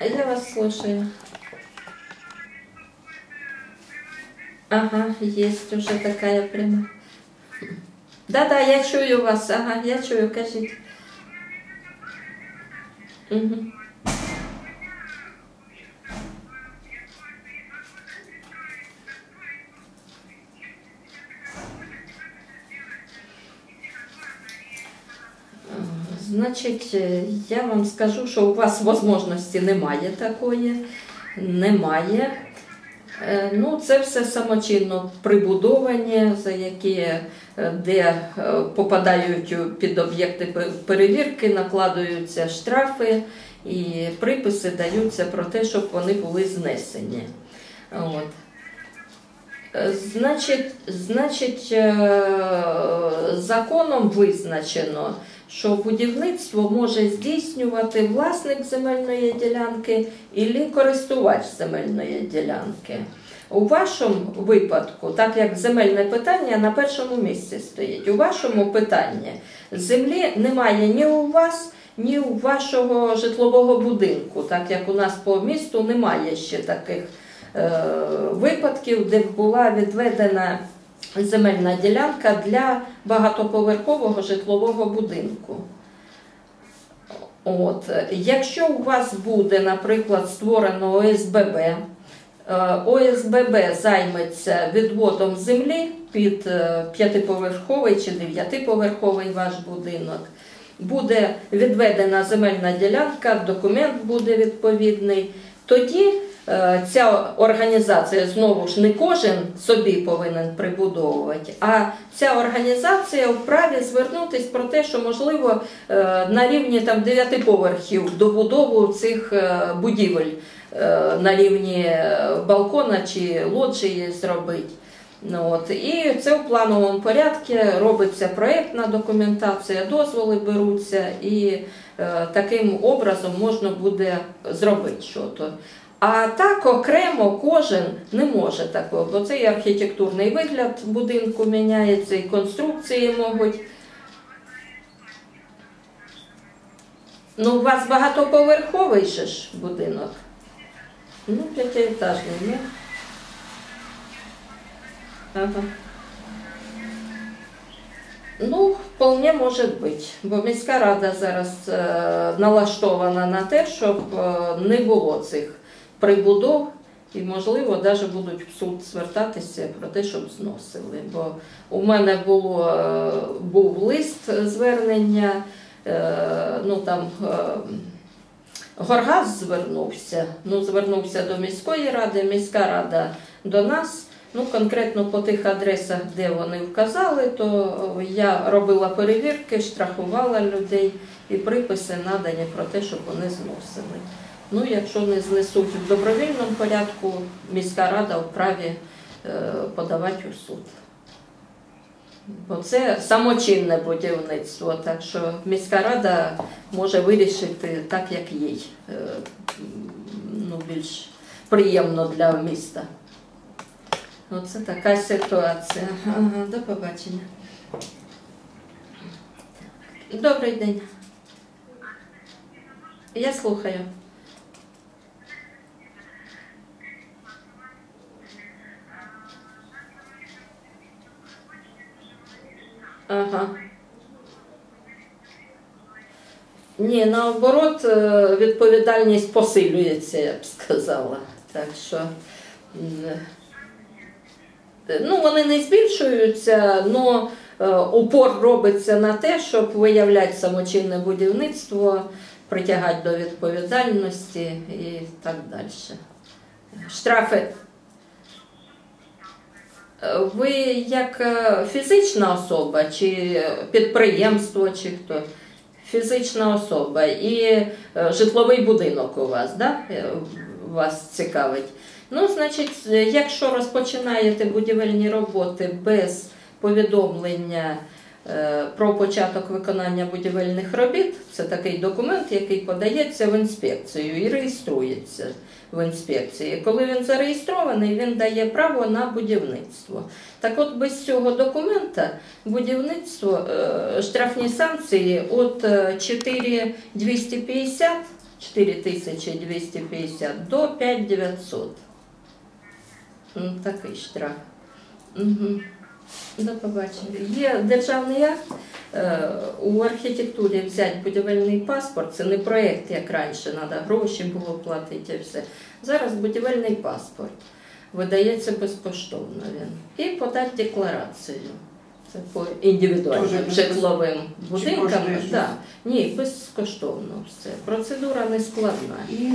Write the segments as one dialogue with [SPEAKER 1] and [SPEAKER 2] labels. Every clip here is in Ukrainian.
[SPEAKER 1] Я вас слушаю. Ага, есть уже такая прямо. Да-да, я чую вас. Ага, я чую, кажіть. Угу. Значить, е, я вам скажу, що у вас можливості немає такої, немає. Е, Ну, це все самочинно прибудовані, за які е, де попадають під об'єкти перевірки, накладаються штрафи і приписи даються про те, щоб вони були знесені. От. Значить, значить, законом визначено, що будівництво може здійснювати власник земельної ділянки і користувач земельної ділянки. У вашому випадку, так як земельне питання на першому місці стоїть, у вашому питанні землі немає ні у вас, ні у вашого житлового будинку, так як у нас по місту немає ще таких е, випадків, де була відведена земельна ділянка для багатоповерхового житлового будинку. От. Якщо у вас буде, наприклад, створено ОСББ, е, ОСББ займеться відводом землі під е, п'ятиповерховий чи дев'ятиповерховий ваш будинок. Буде відведена земельна ділянка, документ буде відповідний. Тоді ця організація знову ж не кожен собі повинен прибудовувати, а ця організація вправі звернутися про те, що можливо е, на рівні там дев'яти поверхів добудову цих е, будівель е, на рівні е, балкона чи лоджії зробити. Ну, от. І це в плановому порядку робиться проєктна документація, дозволи беруться, і е, таким образом можна буде зробити щось. А так окремо кожен не може такого, бо це і архітектурний вигляд будинку міняється, і конструкції можуть. Ну, у вас багатоповерховий ще ж будинок. Ну, п'ятиэтажний, ну. Ага. Ну, вполне може бути, бо міська рада зараз е, налаштована на те, щоб е, не було цих прибудов і, можливо, навіть будуть в суд звертатися про те, щоб зносили. Бо у мене було, е, був лист звернення, е, ну там е, Горгаз звернувся, ну звернувся до міської ради, міська рада до нас. Ну, конкретно по тих адресах, де вони вказали, то я робила перевірки, штрафувала людей і приписи надані про те, щоб вони зносили. Ну, якщо не знесуть в добровільному порядку, міська рада вправі е, подавати у суд. Бо це самочинне будівництво, так що міська рада може вирішити так, як їй е, ну, більш приємно для міста. Оце така ситуація. Ага, до побачення. Добрий день. Я слухаю. Ага. Ні, наоборот, е, відповідальність посилюється, я б сказала. Так що. Ну, вони не збільшуються, але упор робиться на те, щоб виявляти самочинне будівництво, притягати до відповідальності і так далі. Штрафи. Ви як е, фізична особа, чи підприємство, чи хто? Фізична особа і е, житловий будинок у вас, да? Е, вас цікавить. Ну, значить, якщо розпочинаєте будівельні роботи без повідомлення про початок виконання будівельних робіт, це такий документ, який подається в інспекцію і реєструється в інспекції. Коли він зареєстрований, він дає право на будівництво. Так от без цього документа будівництво, е, штрафні санкції від 4250 4250 до 5900. Ну, такий штраф. Угу. До побачення. Є державний акт. Е, У архітектурі взяти будівельний паспорт, це не проєкт, як раніше, треба гроші було платити і все. Зараз будівельний паспорт видається безкоштовно він. І подати декларацію. Це по індивідуальним житловим будинкам. Да. Ні, безкоштовно все. Процедура не складна.
[SPEAKER 2] І,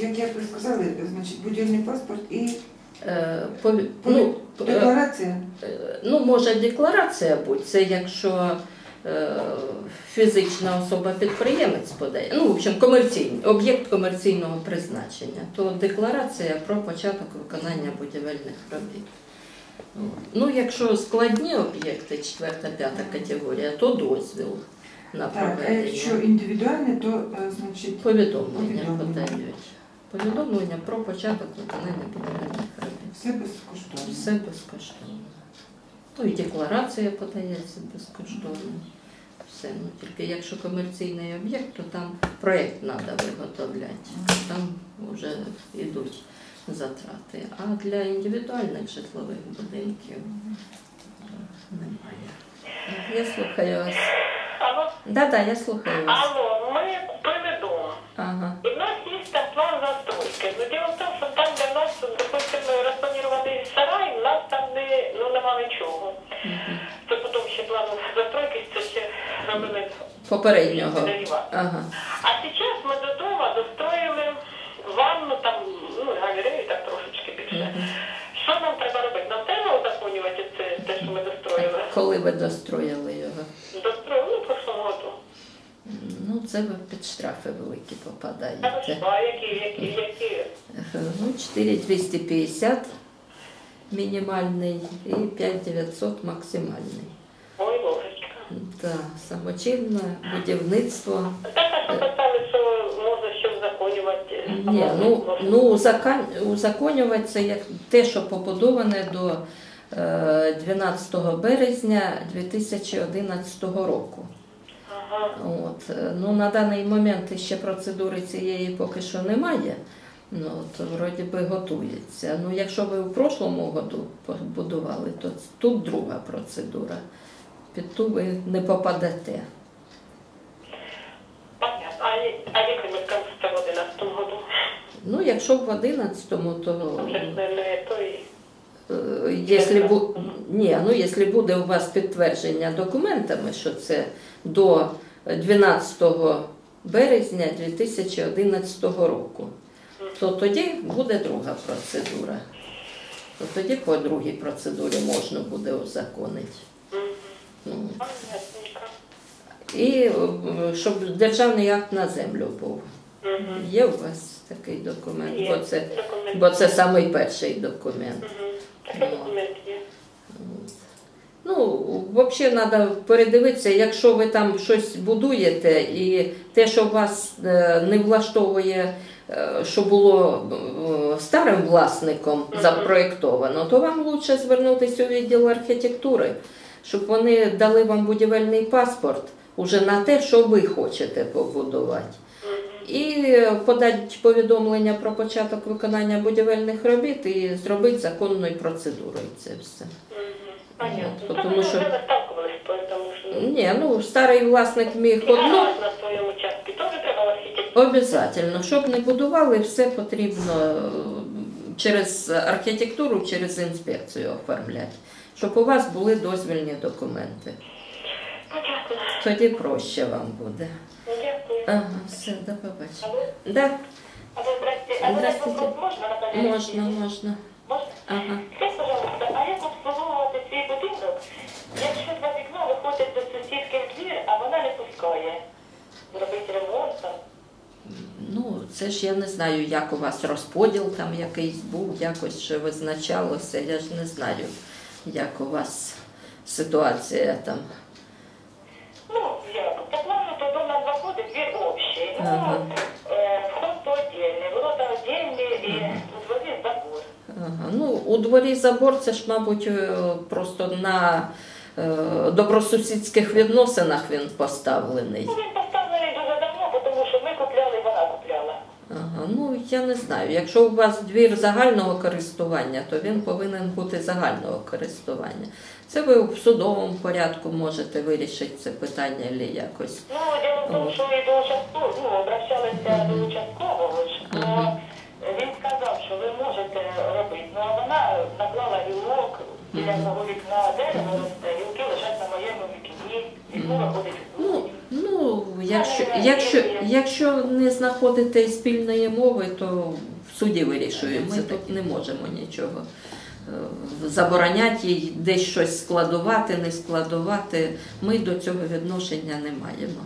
[SPEAKER 2] як я вже сказала, значить, будівельний паспорт і
[SPEAKER 1] ну, е,
[SPEAKER 2] декларація.
[SPEAKER 1] Е, Ну, може декларація бути, це якщо е, фізична особа-підприємець подає, ну, в общем, комерційний, об'єкт комерційного призначення, то декларація про початок виконання будівельних робіт. Ну, якщо складні об'єкти, 4-5 категорія, то дозвіл на
[SPEAKER 2] Так, а
[SPEAKER 1] проведення.
[SPEAKER 2] якщо індивідуальне, то е, значить
[SPEAKER 1] Повідомлення
[SPEAKER 2] Повідомлення.
[SPEAKER 1] подають. Повідомлення про початок виконання будівельних робіт.
[SPEAKER 2] все безкоштовно.
[SPEAKER 1] Все безкоштовно. Ну і декларація подається безкоштовно. Все. Ну, тільки якщо комерційний об'єкт, то там проєкт треба виготовляти. Там вже йдуть затрати. А для індивідуальних житлових будинків е, немає. Я слухаю вас.
[SPEAKER 3] Алло,
[SPEAKER 1] Да, да, я слухаю вас.
[SPEAKER 3] алло, ми купили дом.
[SPEAKER 1] Ага.
[SPEAKER 3] І в нас є там план застройки. Ну, діло в тому, що там, де в нас, допустимо, розпланірований сарай, в нас там не, ну, нема нічого. Це потім ще план застройки, це ще робили
[SPEAKER 1] Попереднього.
[SPEAKER 3] дерева.
[SPEAKER 1] Ага.
[SPEAKER 3] А зараз ми до дому достроїли ванну, там, ну, галерею так трошечки більше. Що нам треба робити? Нам треба узаконювати це, те, що ми достроїли?
[SPEAKER 1] Коли ви? Достроїли
[SPEAKER 3] ну, в прошлому году.
[SPEAKER 1] Ну, це ви під штрафи великі
[SPEAKER 3] А
[SPEAKER 1] попадаєте.
[SPEAKER 3] а які, які, які?
[SPEAKER 1] Ну, 4250 мінімальний і 5900 максимальний.
[SPEAKER 3] Ой, ложечка.
[SPEAKER 1] Да, самочинне будівництво.
[SPEAKER 3] Так, а що питали, що може ще узаконювати?
[SPEAKER 1] Ні, ну, ну узакон- узаконювати це як те, що побудоване до е, 12 березня 2011 року. От, е, ну, на даний момент ще процедури цієї поки що немає. Ну, от, вроді би готується. Ну, якщо ви в прошлому году побудували, то тут друга процедура. Під ту ви не попадете.
[SPEAKER 3] Понятно. А, як ми скажемо в 11 году?
[SPEAKER 1] Ну, якщо в 11-му, то
[SPEAKER 3] не, не той.
[SPEAKER 1] Е, якщо, бу... Ні, ну, якщо буде у вас підтвердження документами, що це до 12 березня 2011 року, то тоді буде друга процедура. То тоді по другій процедурі можна буде узаконити. Ну, І е, щоб державний акт на землю був. Є у вас такий документ, бо це, бо це самий перший документ.
[SPEAKER 3] Мгм. Документ є.
[SPEAKER 1] Ну, взагалі треба передивитися, якщо ви там щось будуєте, і те, що вас е, не влаштовує, е, що було е, старим власником запроєктовано, то вам краще звернутися у відділ архітектури, щоб вони дали вам будівельний паспорт уже на те, що ви хочете побудувати. І подати повідомлення про початок виконання будівельних робіт і зробити законною процедурою це все.
[SPEAKER 3] Понятно.
[SPEAKER 1] Ну,
[SPEAKER 3] Тому що...
[SPEAKER 1] що... Ні, ну старий власник міг одно.
[SPEAKER 3] На своєму участку теж треба архітектуру.
[SPEAKER 1] Обязательно, щоб не будували, все потрібно е, через архітектуру, через інспекцію оформляти, щоб у вас були дозвільні документи.
[SPEAKER 3] Понятно.
[SPEAKER 1] Тоді проще вам буде. Ага, все, до побачення.
[SPEAKER 3] Алло?
[SPEAKER 1] Да,
[SPEAKER 3] Алло, здрасте. А задать вопрос можна, Наталья?
[SPEAKER 1] можна, можна.
[SPEAKER 3] Можна?
[SPEAKER 1] Ага.
[SPEAKER 3] Скажіть, пожалуйста, а як обслуговувати свій будинок, якщо за вікно виходить до сусідки в двір, а вона не пускає? Зробити ремонт там?
[SPEAKER 1] Ну, це ж я не знаю, як у вас розподіл там якийсь був, якось ще визначалося. Я ж не знаю, як у вас ситуація там.
[SPEAKER 3] У дворі забор.
[SPEAKER 1] Ну, у дворі забор це ж, мабуть, е, просто на е, добросусідських відносинах він поставлений.
[SPEAKER 3] Ну, він поставлений
[SPEAKER 1] ну я не знаю. Якщо у вас двір загального користування, то він повинен бути загального користування. Це ви в судовому порядку можете вирішити це питання або якось.
[SPEAKER 3] Ну, дело в тому, що і до участкового, ну, обращалися до участкового
[SPEAKER 1] Мгм.
[SPEAKER 3] він сказав, що ви можете робити. Ну, а вона наклала гілок біля мого вікна, дерево росте, гілки лежать на моєму вікні, вікно виходить в
[SPEAKER 1] Ну,
[SPEAKER 3] вулицю.
[SPEAKER 1] ну якщо, якщо, якщо не знаходите спільної мови, то в суді вирішується. Ми тут не можемо нічого е, забороняти їй десь щось складувати, не складувати. Ми до цього відношення не маємо.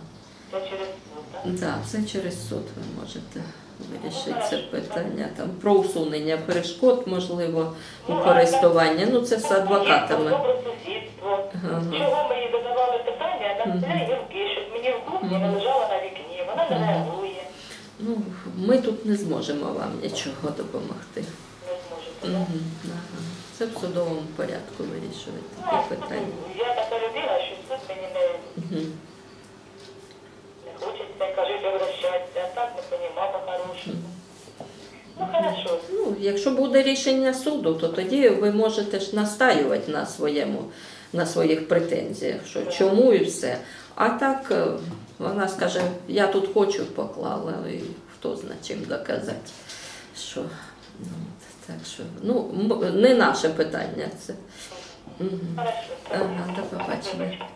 [SPEAKER 3] Це через суд, так?
[SPEAKER 1] Так, це через суд ви можете вирішити це питання там про усунення перешкод, можливо, у користуванні. Ну це з адвокатами.
[SPEAKER 3] Добре сусідство.
[SPEAKER 1] Ага.
[SPEAKER 3] Чого ми їй задавали питання, на це гілки, щоб мені в кухні не лежала на вікні. Вона не реагує,
[SPEAKER 1] Ну, ми тут не зможемо вам нічого допомогти.
[SPEAKER 3] не зможе.
[SPEAKER 1] Мгм, ага. Це в судовому порядку вирішують
[SPEAKER 3] Ну,
[SPEAKER 1] таке
[SPEAKER 3] а
[SPEAKER 1] питання.
[SPEAKER 3] Я така людина, що суд мені не, хочеться, кажуть, обращатися, а так не понімав по-хорошому. Ну, хорошо.
[SPEAKER 1] Ну, якщо буде рішення суду, то тоді ви можете ж настаювати на своєму, на своїх претензіях, що чому і все. А так е, вона скаже, я тут хочу поклала, і хто зна чим доказати. Що, ну, так що, ну, не наше питання це.
[SPEAKER 3] Угу.
[SPEAKER 1] Ага, до побачення.